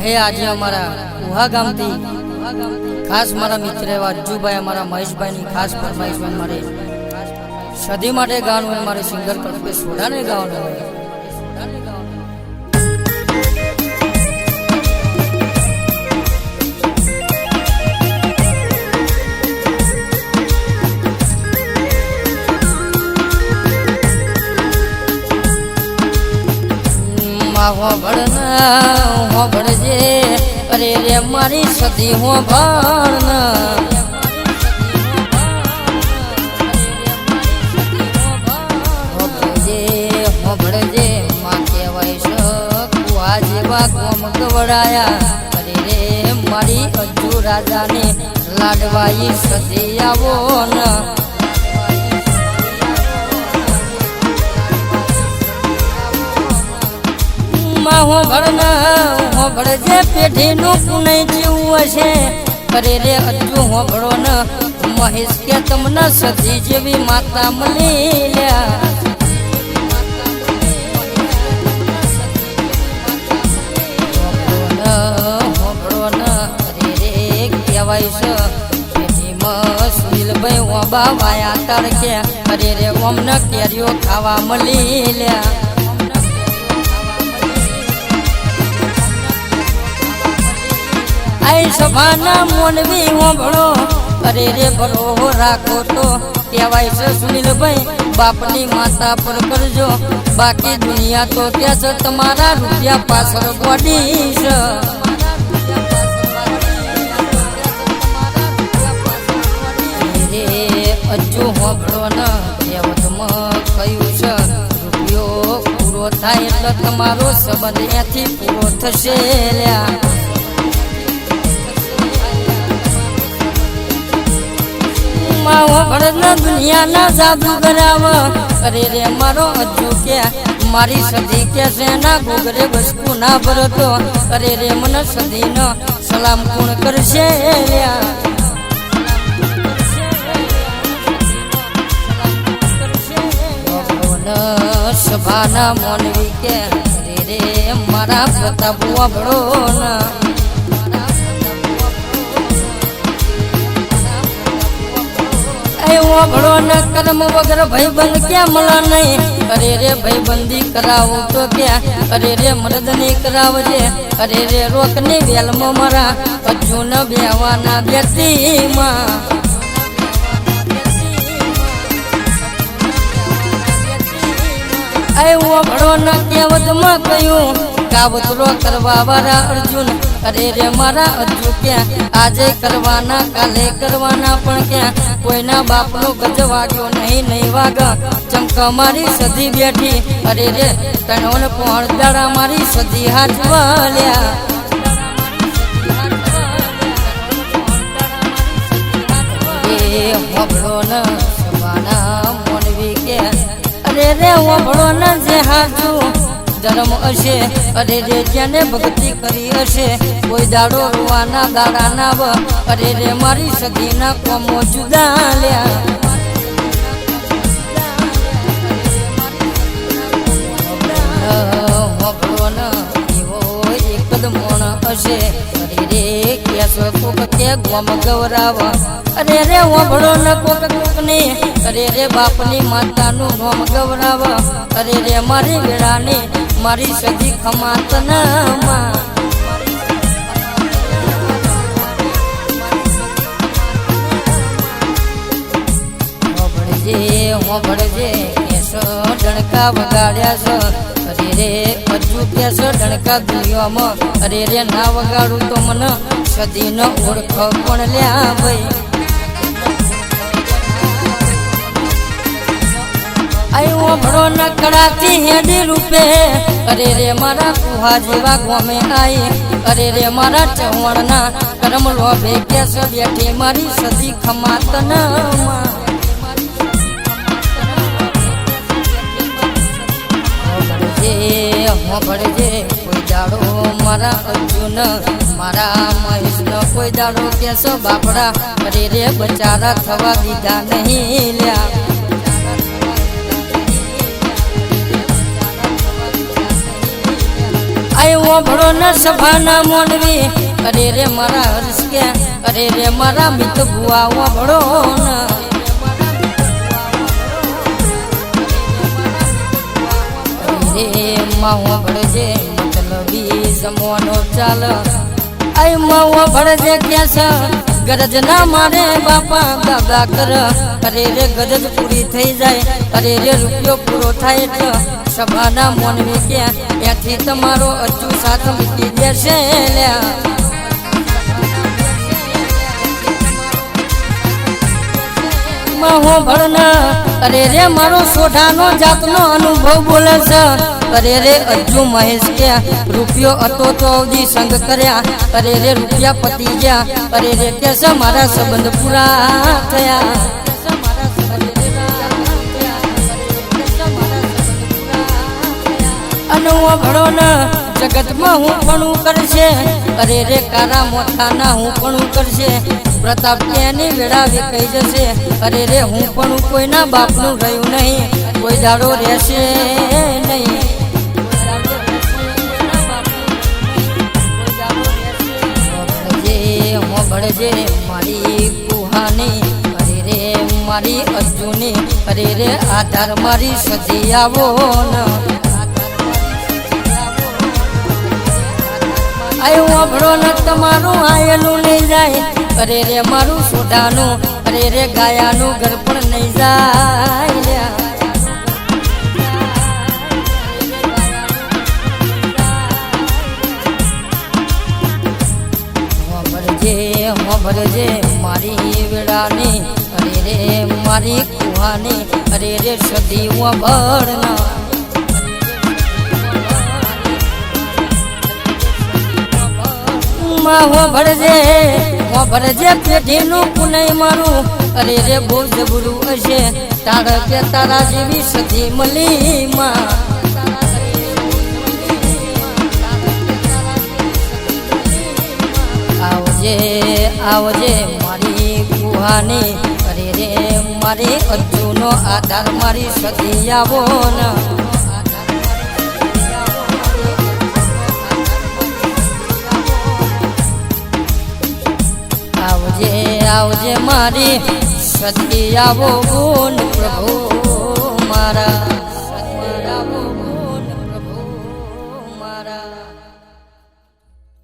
હે આજે અમારા ઉહા ગામથી ખાસ મારા મિત્ર એવા અજ્જુભાઈ અમારા મહેશભાઈની ખાસ ફરમાઈશ હોય મારે સદી માટે ગાવાનું મારે સિંગર કલ્પેશ સોડાને ગાવાનું હોય. માહો ના હો ભળજે અરે રે મારી સદી હોબળ ના હો ભળજે હો ભળજે માં કહેવાય છે જેવા અરે રે મારી અજુ રાજાને લાડવાઈ સદી આવો ના. માં હું ભળના હું પેઢીનું પુનય જેવું હશે? અરે રે અજુ હું ભળો ન મહેશ કે તમને જેવી માતા મળી લ્યા. હોભળો ન અરે કહેવાય છે પેઢીમાં સુનિલભાઈ ઓબા વાયા તડકે અરે રે ઓમ ન કેરીઓ ખાવા મળી લ્યા. આઈ સભાના મોનવી હોંભળો. અરે રે ભરો રાખો તો કહેવાય છે સુનિલભાઈ, બાપની માતા પર કરજો. બાકી દુનિયા તો ત્યાં છે, તમારા રૂપિયા પાછળ ગોડી છે. અજુ હોંભળો ન, કહેવતમાં કયું છે, રૂપિયો પૂરો થાય એટલે તમારો સંબંધ એથી પૂરો થશે લ્યા. દુનિયાના જાદુ કરાવ અરે રે મારો અજુ કે, મારી સદી કે છે ના ગોગરે વસ્તુ ના ભરતો. અરે રે મને સદી નો સલામ કોણ કરશે સભાના મોનવી કે રે મારા પ્રતાપ વાભળો ના. એવો ભળો ન કર્મ વગર ભાઈબંધ ક્યાં મળે નહીં? અરે રે ભાઈબંધી કરાવું તો ક્યાં? અરે રે મરદની કરાવજે. અરે રે રોકની વેલમાં મારા હજુ ન બેવાના બેટીમાં આવ્યો ભળો ન કહેવતમાં કહ્યું, કાવતરો કરવા વાળા અર્જુન અરે રે મારા અર્જુ ક્યાં? આજે કરવાના, કાલે કરવાના પણ ક્યાં? કોઈના બાપનો ગજ વાગ્યો નહીં નહીં વાગા. ચમકા મારી સધી બેઠી. અરે રે તણોન પોણ દાડા મારી સધી હાથ વાલ્યા. એ હોબળો ન સવાના મોનવી કે, અરે રે હોબળો ન જે હાજુ. જન્મ હશે, અરે રે જેને ભક્તિ કરી હશે, કોઈ દાડો રોવાના દાડા ના વ, અરે રે મારી સગીના કોમો જુદા લ્યા. હશે, અરે રે કેસો કોક કે ગોમ ગૌરાવ. અરે રે ઓભળો ન કોક કોક ને અરે રે બાપની માતાનું નોમ ગૌરવ. અરે રે મારી વેળાની મારી સગી ખમાતનામાં હોભળજે હોભળજે, કેસો ડણકા વગાડ્યા છે. અરે રે હજુ કેસો ડણકા દુનિયામાં. અરે રે ના વગાડું તો મને સદી ન ઓળખ પણ લ્યા ભાઈ. આયો ભણો ન હેડી રૂપે. અરે રે મારા કુહા જેવા ગોમે આઈ. અરે રે મારા ચવણના કરમલો લોભે કેસ બેઠી મારી સદી ખમાત હોભળજે કોઈ દાડો મારા અર્જુન. મારા મહેશ કોઈ દાડો કેસો બાપડા. અરે રે બચારા થવા દીધા નહીં લ્યા. આયો ભણો ન સભાના મોનવી. અરે રે મારા હર્ષ કે, અરે રે મારા મિત ભુવા ભળો ન. રે માવો ભળજે મતલબી જમવાનો ચાલ. આય માવો ભળજે ક્યાં છે? ગરજ ના મારે બાપા, દાદા કર. અરે રે ગરજ પૂરી થઈ જાય. અરે રે રૂપિયો પૂરો થાય તો સભાના મોનવી ક્યાં ત્યાંથી તમારો અચુ સાથ મૂકી દેશે માહો ભરના અરે રે મારો સોઢાનો જાતનો અનુભવ બોલે છે. અરે રે અજ્જુ મહેશ કે રૂપિયો હતો તો અવધી સંગ કર્યા. અરે રે રૂપિયા પતી ગયા. અરે રે કે છે મારા સંબંધ પૂરા થયા. અનુવો ભણો ન જગતમાં હું પણ કરશે. અરે રે કારા મોથાના હું પણ કરશે. પ્રતાપ એની વેળાવી કહી જશે, અરે રે, હું પણ કોઈના બાપનું રહ્યું નહીં. કોઈ દાડો રહેશે નહીં. ભળજે મારી કુહાની, અરે રે, મારી અર્જુની, અરે રે, આધાર મારી સજી આવો આયું અભળો ન તમારું આયેલું નહીં જાય. અરે રે મારું સોડાનું અરે રે ગાયાનું ઘર પણ નહીં જાય લ્યા. હોભળજે હોભળજે મારી વેળાની, અરે રે મારી કુહાની, અરે રે સદી વભળના માં હો ભરજે હો ભરજે પેઢીનું પુનય મારું. અરે રે બહુ જબરું હશે તાર કે તારા જેવી સધી મળી માં. આવજે આવજે મારી કુહાની અરે રે મારી અજ્જુનો આધાર મારી સધી આવો ના. આવજે મારી સદી આવો ગુણ પ્રભુ મારા.